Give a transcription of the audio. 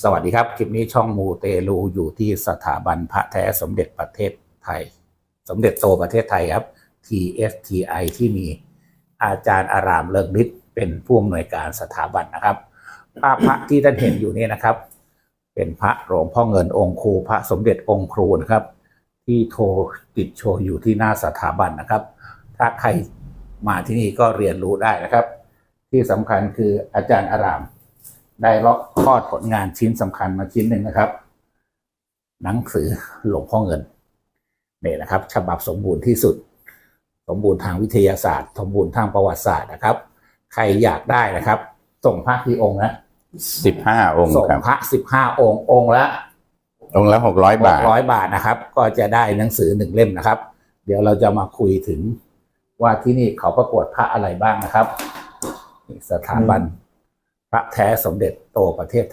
สวัสดีครับ คลิปนี้ช่องมูเตลูอยู่ที่สถาบันพระแท้สมเด็จประเทศไทย สมเด็จโตประเทศไทยครับ TSTI ที่มีอาจารย์อารามเลิกฤทธิ์เป็นผู้อำนวยการสถาบันนะครับภาพพระที่ท่านเห็นอยู่นี่นะครับ เป็นพระหลวงพ่อเงินองค์ครูพระสมเด็จองค์ครูนะครับ ที่โทรติดโชว์อยู่ที่หน้าสถาบันนะครับ ถ้าใครมาที่นี่ก็เรียนรู้ได้นะครับ ที่สำคัญคืออาจารย์อาราม ได้เลาะคลอดผลงานชิ้นสำคัญมาชิ้นหนึ่งนะครับ หนังสือหลวงพ่อเงินนี่นะครับ ฉบับสมบูรณ์ที่สุด สมบูรณ์ทางวิทยาศาสตร์ สมบูรณ์ทางประวัติศาสตร์นะครับ ใครอยากได้นะครับ ส่งพระกี่องค์นะสิบห้าองค์ส่งครับพระสิบห้าองค์องค์ละองค์ละหกร้อยบาทร้อยบาทนะครับ ก็จะได้หนังสือหนึ่งเล่มนะครับ เดี๋ยวเราจะมาคุยถึงว่าที่นี่เขาประกวดพระอะไรบ้างนะครับนี่สถาบัน พระแท้สมเด็จโตประเทศ